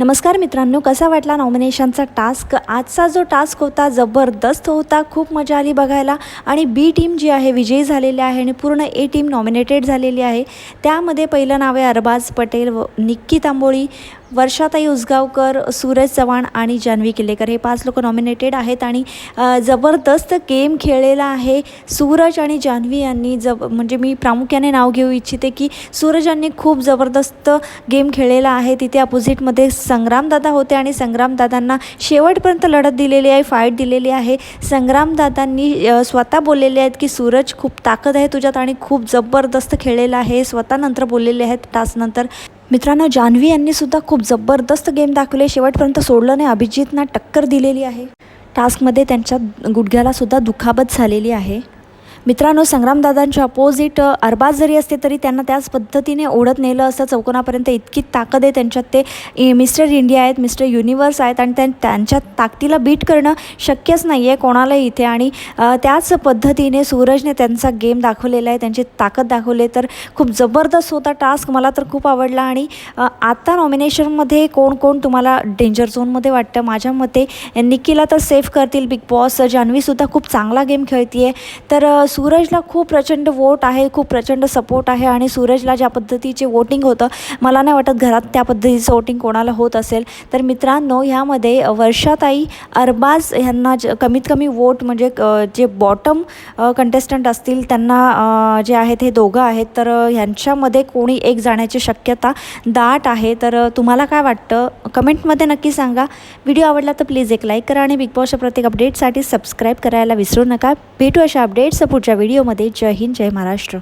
नमस्कार मित्रांनो कसा वाटला नॉमिनेशनचा टास्क आजचा जो टास्क होता जबरदस्त होता खूप मजा आली बघायला. आणि बी टीम जी आहे विजयी झालेली आहे आणि पूर्ण ए टीम नॉमिनेटेड झालेली आहे. त्यामध्ये पहिलं नाव आहे अरबाज पटेल व निक्की तांबोळी वर्षाताई उसगावकर सूरज चव्हाण आणि जान्हवी किल्लेकर हे पाच लोक नॉमिनेटेड आहेत आणि जबरदस्त गेम खेळलेला आहे सूरज आणि जान्हवी यांनी. जब म्हणजे मी प्रामुख्याने नाव घेऊ इच्छिते की सूरज यांनी खूप जबरदस्त गेम खेळलेला आहे. तिथे अपोजिटमध्ये संग्रामदादा होते आणि संग्रामदादांना शेवटपर्यंत लढत दिलेली आहे फाईट दिलेली आहे. संग्रामदादांनी स्वतः बोललेले आहेत की सूरज खूप ताकद आहे तुझ्यात आणि खूप जबरदस्त खेळलेला आहे. स्वतः नंतर बोललेले आहेत टास्कनंतर मित्रांनो जान्हवी यांनी सुद्धा खूप जबरदस्त गेम दाखवले. शेवटपर्यंत सोडलं नाही. अभिजितना टक्कर दिलेली आहे. टास्कमध्ये त्यांच्या गुडघ्याला सुद्धा दुखापत झालेली आहे. मित्रांनो संग्रामदादांच्या अपोजिट अरबाज जरी असते तरी त्यांना त्याच पद्धतीने ओढत नेलं असं चौकोनापर्यंत इतकी ताकद आहे. त्यांच्यात ते मिस्टर इंडिया आहेत मिस्टर युनिवर्स आहेत आणि त्यां त्यांच्या ताकदीला बीट करणं शक्यच नाही आहे कोणालाही इथे. आणि त्याच पद्धतीने सूरजने त्यांचा गेम दाखवलेला आहे. त्यांची ताकद दाखवली आहे. तर खूप जबरदस्त होता टास्क मला तर खूप आवडला. आणि आता नॉमिनेशनमध्ये कोण कोण तुम्हाला डेंजर झोनमध्ये वाटतं? माझ्या मते निकीला तर सेफ करतील. बिग बॉस जान्हवीसुद्धा खूप चांगला गेम खेळते आहे तर सूरजला खूप प्रचंड वोट आहे खूप प्रचंड सपोर्ट आहे आणि सूरजला ज्या पद्धतीचे वोटिंग होतं मला नाही वाटत घरात त्या पद्धतीचं वोटिंग कोणाला होत असेल. तर मित्रांनो ह्यामध्ये वर्षाताई अरबाज ह्यांना ज कमीत कमी वोट म्हणजे जे बॉटम कंटेस्टंट असतील त्यांना जे आहेत हे दोघं आहेत. तर ह्यांच्यामध्ये कोणी एक जाण्याची शक्यता दाट आहे. तर तुम्हाला काय वाटतं? कमेंटमध्ये नक्की सांगा. व्हिडिओ आवडला तर प्लीज एक लाईक करा आणि बिग बॉसच्या प्रत्येक अपडेटसाठी सबस्क्राईब करायला विसरू नका. भेटू अशा अपडेट्स पुढच्या व्हिडिओमध्ये. जय हिंद जय महाराष्ट्र.